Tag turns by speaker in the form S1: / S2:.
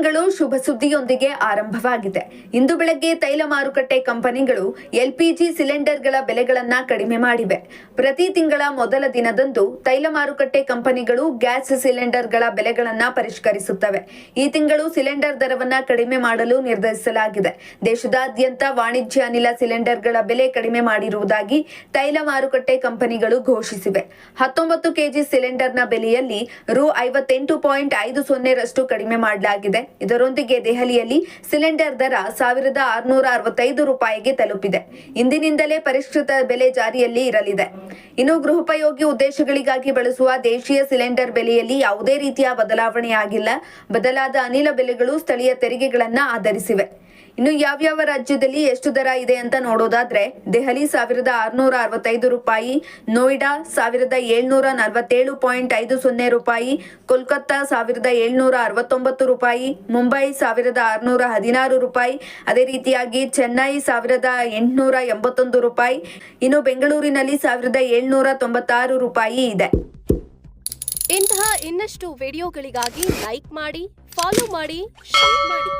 S1: ತಿಂಗಳು ಶುಭ ಸುದ್ದಿಯೊಂದಿಗೆ ಆರಂಭವಾಗಿದೆ. ಇಂದು ಬೆಳಗ್ಗೆ ತೈಲ ಮಾರುಕಟ್ಟೆ ಕಂಪನಿಗಳು ಎಲ್ಪಿಜಿ ಸಿಲಿಂಡರ್ಗಳ ಬೆಲೆಗಳನ್ನ ಕಡಿಮೆ ಮಾಡಿವೆ. ಪ್ರತಿ ತಿಂಗಳ ಮೊದಲ ದಿನದಂದು ತೈಲ ಮಾರುಕಟ್ಟೆ ಕಂಪನಿಗಳು ಗ್ಯಾಸ್ ಸಿಲಿಂಡರ್ಗಳ ಬೆಲೆಗಳನ್ನ ಪರಿಷ್ಕರಿಸುತ್ತವೆ. ಈ ತಿಂಗಳು ಸಿಲಿಂಡರ್ ದರವನ್ನ ಕಡಿಮೆ ಮಾಡಲು ನಿರ್ಧರಿಸಲಾಗಿದೆ. ದೇಶದಾದ್ಯಂತ ವಾಣಿಜ್ಯ ಅನಿಲ ಸಿಲಿಂಡರ್ಗಳ ಬೆಲೆ ಕಡಿಮೆ ಮಾಡಿರುವುದಾಗಿ ತೈಲ ಮಾರುಕಟ್ಟೆ ಕಂಪನಿಗಳು ಘೋಷಿಸಿವೆ. ಹತ್ತೊಂಬತ್ತು ಕೆಜಿ ಸಿಲಿಂಡರ್ನ ಬೆಲೆಯಲ್ಲಿ ರು ಐವತ್ತೆಂಟು ಪಾಯಿಂಟ್ ಐದು ಸೊನ್ನೆರಷ್ಟು ಕಡಿಮೆ ಮಾಡಲಾಗಿದೆ. ಇದರೊಂದಿಗೆ ದೆಹಲಿಯಲ್ಲಿ ಸಿಲಿಂಡರ್ ದರ ಸಾವಿರದ ಆರುನೂರ ಅರವತ್ತೈದು ರೂಪಾಯಿಗೆ ತಲುಪಿದೆ. ಇಂದಿನಿಂದಲೇ ಪರಿಷ್ಕೃತ ಬೆಲೆ ಜಾರಿಯಲ್ಲಿ ಇರಲಿದೆ. ಇನ್ನು ಗೃಹೋಪಯೋಗಿ ಉದ್ದೇಶಗಳಿಗಾಗಿ ಬಳಸುವ ದೇಶೀಯ ಸಿಲಿಂಡರ್ ಬೆಲೆಯಲ್ಲಿ ಯಾವುದೇ ರೀತಿಯ ಬದಲಾವಣೆಯಾಗಿಲ್ಲ. ಬದಲಾದ ಅನಿಲ ಬೆಲೆಗಳು ಸ್ಥಳೀಯ ತೆರಿಗೆಗಳನ್ನು ಆಧರಿಸಿವೆ. ಇನ್ನು ಯಾವ್ಯಾವ ರಾಜ್ಯದಲ್ಲಿ ಎಷ್ಟು ದರ ಇದೆ ಅಂತ ನೋಡೋದಾದ್ರೆ, ದೆಹಲಿ ಸಾವಿರದ ಆರುನೂರ ಅರವತ್ತೈದು ರೂಪಾಯಿ, ನೋಯ್ಡಾ ಸಾವಿರದ ಏಳ್ನೂರ ನಲವತ್ತೇಳು ಪಾಯಿಂಟ್ ಐದು ಸೊನ್ನೆ ರೂಪಾಯಿ, ಕೋಲ್ಕತ್ತಾ ಸಾವಿರದ ಏಳ್ನೂರ ಅರವತ್ತೊಂಬತ್ತು ರೂಪಾಯಿ, ಮುಂಬೈ ಸಾವಿರದ ಆರುನೂರ ಹದಿನಾರು ರೂಪಾಯಿ, ಅದೇ ರೀತಿಯಾಗಿ ಚೆನ್ನೈ ಸಾವಿರದ ಎಂಟುನೂರ ಎಂಬತ್ತೊಂದು ರೂಪಾಯಿ, ಇನ್ನು ಬೆಂಗಳೂರಿನಲ್ಲಿ ಸಾವಿರದ ಏಳ್ನೂರ ತೊಂಬತ್ತಾರು ರೂಪಾಯಿ ಇದೆ.
S2: ಇಂತಹ ಇನ್ನಷ್ಟು ವಿಡಿಯೋಗಳಿಗಾಗಿ ಲೈಕ್ ಮಾಡಿ, ಫಾಲೋ ಮಾಡಿ, ಶೇರ್ ಮಾಡಿ.